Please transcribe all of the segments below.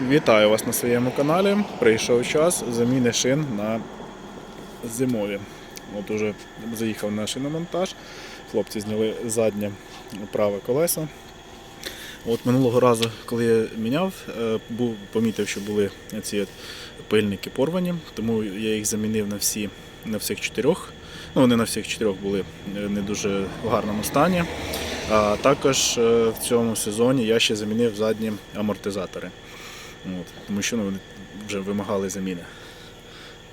Вітаю вас на своєму каналі. Прийшов час заміни шин на зимові. От уже заїхав на шиномонтаж. Хлопці зняли заднє праве колесо. От минулого разу, коли я міняв, е, був, помітив, що були ці от пильники порвані, тому я їх замінив на всі, на всіх чотирьох. Ну, вони на всіх чотирьох були не дуже в гарному стані. А також е, в цьому сезоні я ще замінив задні амортизатори. От, тому що ну, вони вже вимагали заміни.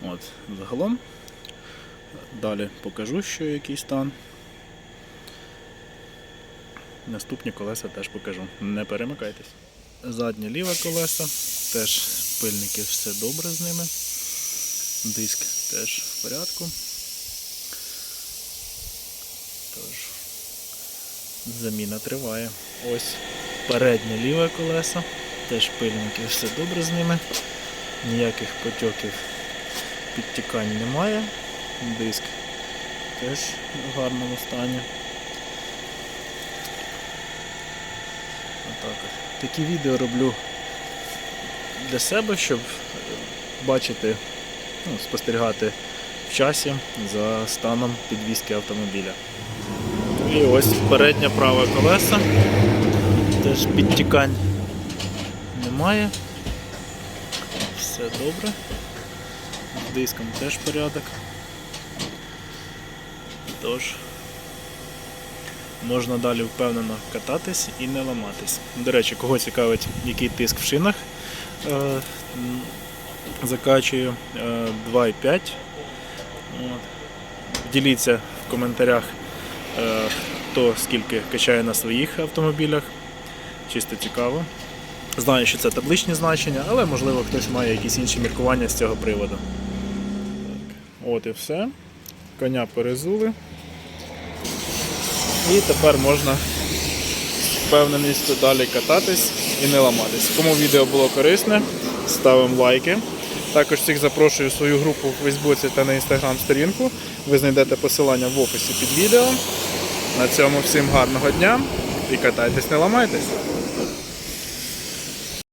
От, загалом. Далі покажу, що який стан. Наступні колеса теж покажу. Не перемикайтесь. Заднє ліве колесо, теж пильники все добре з ними. Диск теж в порядку. Тож, заміна триває. Ось переднє ліве колесо. Теж пильники, все добре з ними. Ніяких потьоків підтікань немає. Диск теж в гарному стані. Отак. Такі відео роблю для себе, щоб бачити, ну, спостерігати в часі за станом підвізки автомобіля. І ось переднє праве колесо. Теж підтікань немає. Все добре. З диском теж порядок. Тож можна далі впевнено кататись і не ламатись. До речі, кого цікавить, який тиск в шинах, е, закачую е, 2,5. Діліться в коментарях, е, хто скільки качає на своїх автомобілях. Чисто цікаво. Знаю, що це табличні значення, але можливо хтось має якісь інші міркування з цього приводу. От і все. Коня перезули. І тепер можна з впевненістю далі кататись і не ламатись. Кому відео було корисне, ставимо лайки. Також всіх запрошую в свою групу в Фейсбуці та на інстаграм сторінку. Ви знайдете посилання в описі під відео. На цьому всім гарного дня і катайтесь, не ламайтесь.